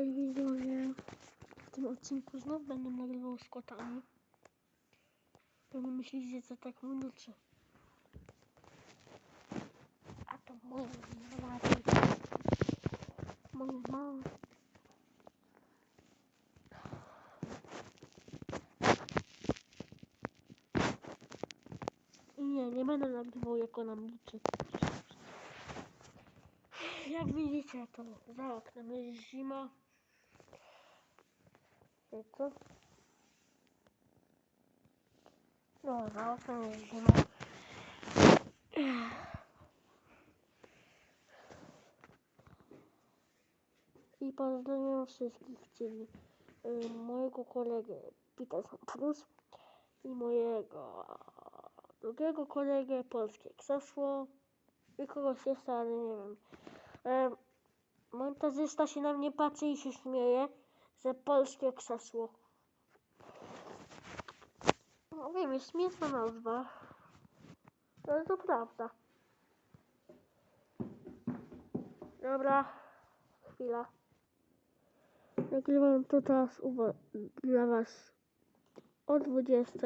Hej widzowie, w tym odcinku znów będę nagrywał z kotami. Pewnie myślicie, co tak minucie. A to moje mama. Moja mama. I nie, nie będę nagrywał jak ona milczy. Jak widzicie, to za oknem jest zima. Co? No, za oknem jest zima. I pozdrawiam wszystkich, czyli y, mojego kolegę Peterson Plus i mojego drugiego kolegę Polskie Krzesło i kogoś jeszcze, ale nie wiem. E, montażysta się na mnie patrzy i się śmieje, że polskie krzesło. No wiem, jest śmieszna nazwa. Ale to prawda. Dobra, chwila. Nagrywam to teraz dla was o 20.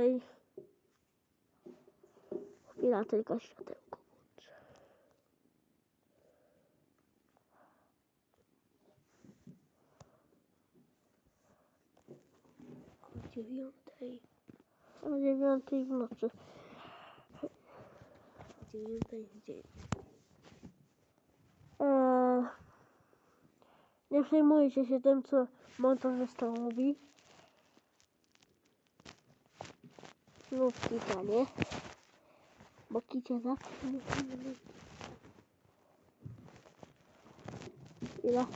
Chwila, tylko światełko dziewiątej. O dziewiątej w nocy. Dziewiątej w dzień. Eee, nie przejmujcie się tym, co montażysta mówi. Znów kita, nie? Bo kicie zawsze mieć. Chwila.